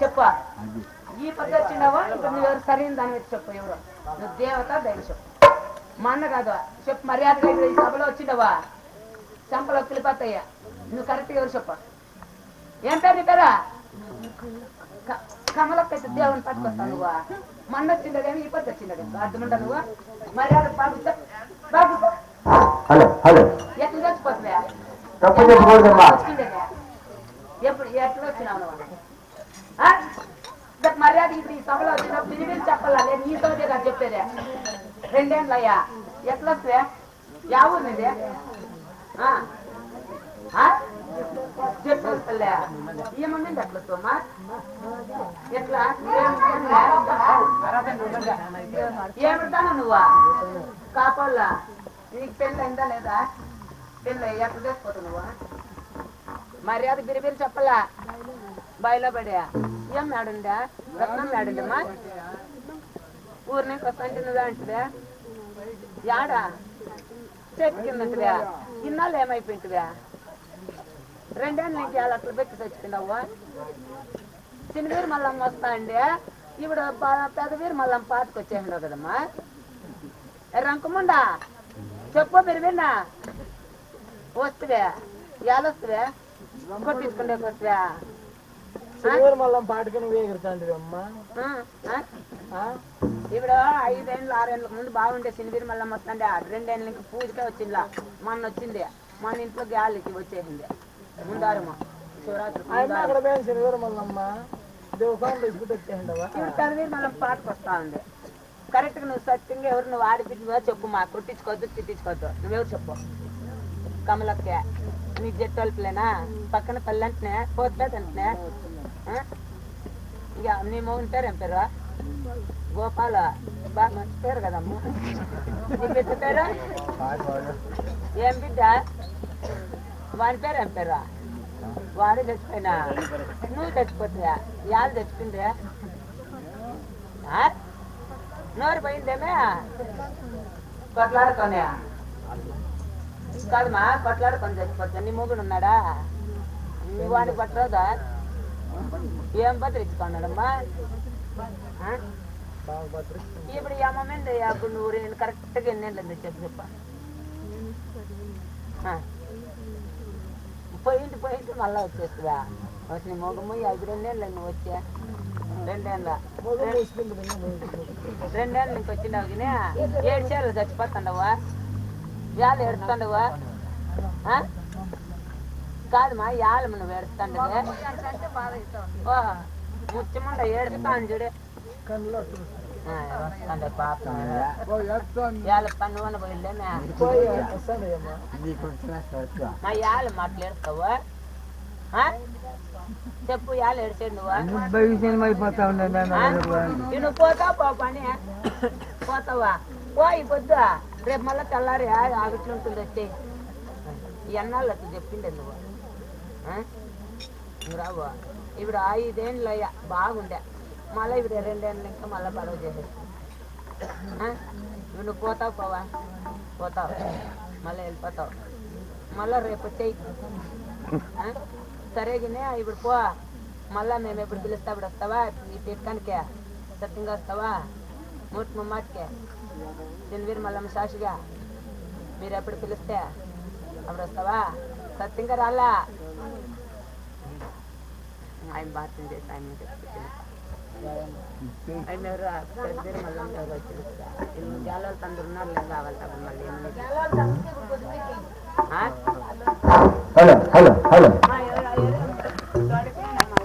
చెప్పు. ఈ పద్ధతి వచ్చినావా ఇప్పుడు నువ్వు ఎవరు సరైన దాని మీద చెప్పు ఎవరు? నువ్వు దేవత దైవ చెప్పు. మా అన్న కాదు చెప్పు మర్యాదగా ఇక్కడ ఈ సభలో చంపలో పిలిపోతాయ్యా నువ్వు కరెక్ట్ ఎవరు చెప్పు? ఏం పేరు నీ పేరా? దేవుని పట్టుకొస్తావు నువ్వు? మన్న వచ్చిందా కానీ ఈ పద్ధతి వచ్చిందా నువ్వు? మర్యాద ఎట్లా చచ్చిపోతుందా తప్పు చెప్పకూడదమ్మా వచ్చిండేదా? ఎప్పుడు ఎట్లా వచ్చినావు నువ్వు ఆ? ఇంతకు మర్యాద ఇప్పుడు ఈ సభలో వచ్చినప్పుడు పిలిపిలి చెప్పాలా? లేదు నీ కదా చెప్పేదే. రెండేళ్ళు అయ్యా ఎట్లా వస్తే? యా ఊరినిది ఆ? ఆ? అట్లా సోమా ఎట్లా ఏమిటాను నువ్వా? కాపాలా నీకు పెళ్ళి అయిందా లేదా? పెళ్ళి ఎట్లా చేసుకోతావు నువ్వా? మర్యాద బిరిబిరి చెప్పలా? బయలో పడా. ఏం మేడుందా రత్నం మేడుందమ్మా ఊరి నుంచి వస్తాంటే నువ్వే యాడా? చెట్టు కిందంటివే ఇన్నాళ్ళు ఏమైపోయింటివే రెండేళ్ళ నుంచి అలా అట్లా పెట్టి తెచ్చుకున్నావు? చిన్నవీరు మళ్ళీ వస్తా అండి. ఇప్పుడు పెదవీరు మళ్ళీ పాతకు కదమ్మా రంకముండా? చెప్పు బిరిబిన్నా వస్తువే. ఎలా వస్తువే. కొట్టించుకుంటే వస్తువే సిల్వర్ మళ్ళం పాటకి నువ్వు ఎగురుతాంటివి అమ్మా? ఇప్పుడు ఐదేళ్ళు ఆరేళ్ళ ముందు బాగుండే సినిబీరు మళ్ళీ వస్తుండే. రెండేళ్ళ నుంచి పూజకే వచ్చిందిలా మొన్న వచ్చింది మన ఇంట్లో గాలికి వచ్చేసింది ముందారము శివరాత్రి ఆయన ముందారము. అక్కడ పోయిన సిల్వర్ మల్లమ్మ దేవస్థానం తీసుకుంటూ వచ్చేసిండవా ఇప్పుడు తనవీరు మళ్ళీ పాటకు వస్తా ఉంది కరెక్ట్గా నువ్వు సత్యంగా ఎవరు నువ్వు ఆడిపించుకో చెప్పు మా కుట్టించుకోవద్దు తిట్టించుకోవద్దు. నువ్వెవరు చెప్పు? కమలక్క నీ జట్టు వలుపులేనా పక్కన పల్లె అంటనే పోతుంది అంటనే ఇక నీ మోగిన పేరు ఏం పేరు గోపాల బాగా మంచి పేరు కదమ్మ నీ బిడ్డ పేరు ఏం బిడ్డ వాని పేరు ఏం పేరు వాడు చచ్చిపోయినా నువ్వు చచ్చిపోతుందా యాళ్ళు చచ్చిపోయిందే నోరు పోయిందేమే కొట్లాడుకోనే కాదమ్మా కొట్లాడుకొని చచ్చిపోతా నీ మూగుడు ఉన్నాడా? నీ వాడిని పట్టరాదా? ఏం బతిరించుకున్నాడమ్మా ఆ? ఇప్పుడు ఈ అప్పుడు నువ్వు నేను కరెక్ట్గా ఎన్నేళ్ళండి చెప్పు. చెప్ప పోయింటి పోయింటి మళ్ళీ వచ్చేస్తుందా? వచ్చిన మొగము ఐదు రెండేళ్ళు నువ్వు వచ్చా? రెండేళ్ళ రెండేళ్ళు నీకు వచ్చినావు కానీ ఏడు చీరలు చచ్చిపోతుండవా? ఏడుస్తుండవా ఆ? కాదమ్మా యాళ్ళు నువ్వు ఏడుస్తుండవే ఓ ముచ్చముండ ఏడుస్తాను చూడే. పోయి? చెప్పు యాళ్ళు ఏడిచాడు నువ్వా? పోతావు పోతావా పో ఈ పొద్దు రేపు మళ్ళీ తెల్లారి ఆగిట్లుంటుంది వచ్చే ఎన్నాళ్ళు అట్లా చెప్పిండే నువ్వు రావు ఇప్పుడు ఐదేళ్ళు అయ్యా బాగుండే. మళ్ళీ ఇప్పుడు రెండేళ్ళు ఇంకా మళ్ళీ పడవ చేసేసి నువ్వు పోతావు పోవా? పోతావు. మళ్ళీ వెళ్ళిపోతావు. మళ్ళీ రేపు వచ్చేయి. సరేగానే సరే గినే ఇప్పుడు పో. మళ్ళా మేము ఎప్పుడు పిలుస్తా ఇప్పుడు వస్తావా? ఈ తీర్థానికే సత్యంగా వస్తావా? మూటి ముమ్మాటికే. తినవీరు మళ్ళీ సాక్షిగా. మీరు ఎప్పుడు పిలిస్తే అప్పుడు వస్తావా? సత్యంగా రాలా? ఆయన బాత్రూమ్ చేసి ఆయన ఆయన ఎవరు? పెద్దరు మళ్ళీ ఎవరు వచ్చి జాలవాళ్ళు అందరు ఉన్నారు లేదు కావాలి మళ్ళీ? Hello hello hello.